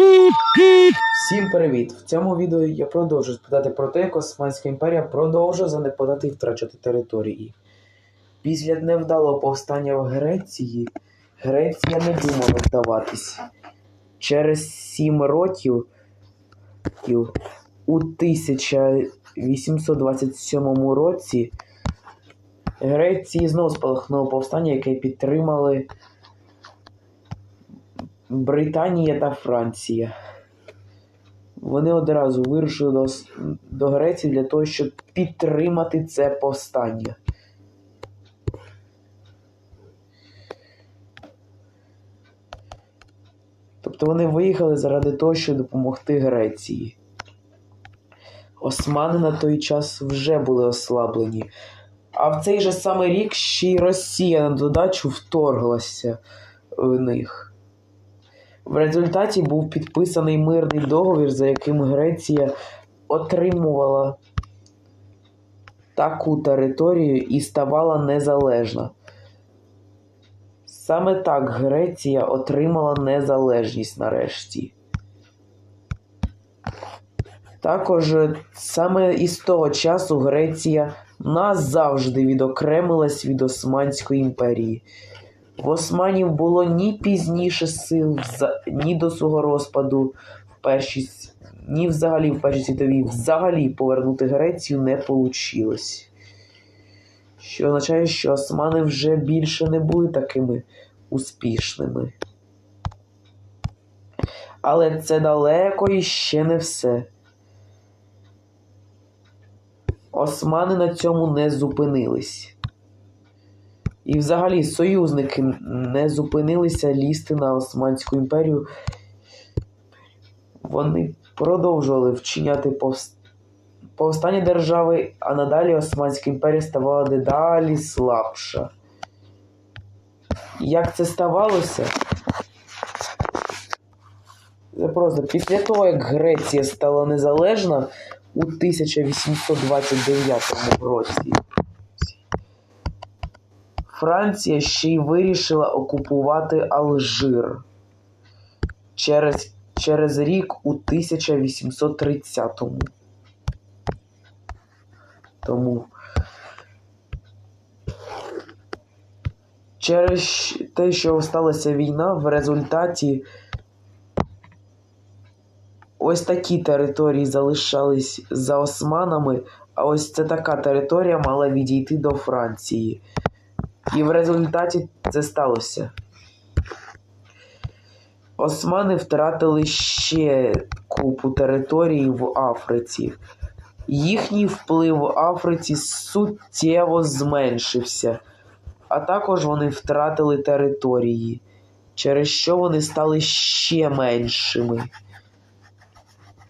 Всім привіт! В цьому відео я продовжу спитати про те, як Османська імперія продовжує занепадати і втрачати території. Після невдалого повстання в Греції Греція не думала здаватись. Через сім років у 1827 році Греції знову спалахнуло повстання, яке підтримали Британія та Франція. Вони одразу вирушили до, до Греції для того, щоб підтримати це повстання. Тобто вони виїхали заради того, щоб допомогти Греції. Османи на той час вже були ослаблені. А в цей же самий рік ще й Росія на додачу вторглася в них. В результаті був підписаний мирний договір, за яким Греція отримувала таку територію і ставала незалежна. Саме так Греція отримала незалежність нарешті. Також е, саме із того часу Греція назавжди відокремилась від Османської імперії. В Османів було ні пізніше сил, ні до свого розпаду в першій, ні взагалі в Першій світовій взагалі повернути Грецію не вийшло. Що означає, що османи вже більше не були такими успішними. Але це далеко і ще не все. Османи на цьому не зупинились. І взагалі союзники не зупинилися лізти на Османську імперію. Вони продовжували вчиняти повс- повстання держави, а надалі Османська імперія ставала дедалі слабша. Як це ставалося? Це просто після того, як Греція стала незалежна у 1829 році. Франція ще й вирішила окупувати Алжир через, через рік у 1830-му. Тому через те, що сталася війна, в результаті ось такі території залишались за османами, а ось це така територія мала відійти до Франції. І в результаті це сталося. Османи втратили ще купу територій в Африці. Їхній вплив в Африці суттєво зменшився, а також вони втратили території, через що вони стали ще меншими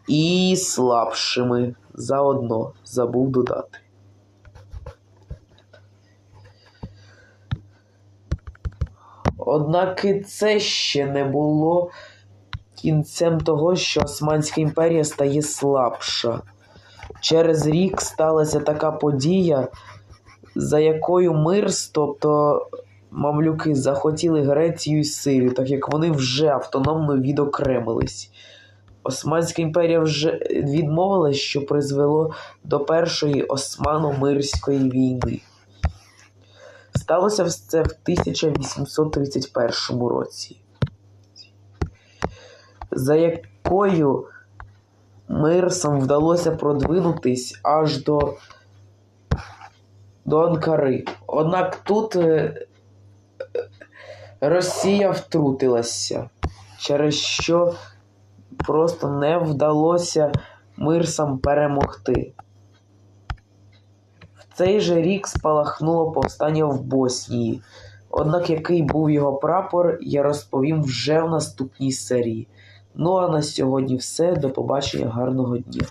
і слабшими заодно, забув додати. Однак і це ще не було кінцем того, що Османська імперія стає слабша. Через рік сталася така подія, за якою мирс, тобто мамлюки, захотіли Грецію і Сирію, так як вони вже автономно відокремились. Османська імперія вже відмовилась, що призвело до першої османо-мирської війни. Сталося це в 1831 році, за якою Мирсам вдалося продвинутись аж до, до Анкари. Однак тут е, Росія втрутилася, через що просто не вдалося Мирсам перемогти. Цей же рік спалахнуло повстання в Боснії. Однак який був його прапор, я розповім вже в наступній серії. Ну а на сьогодні все. До побачення, гарного дня.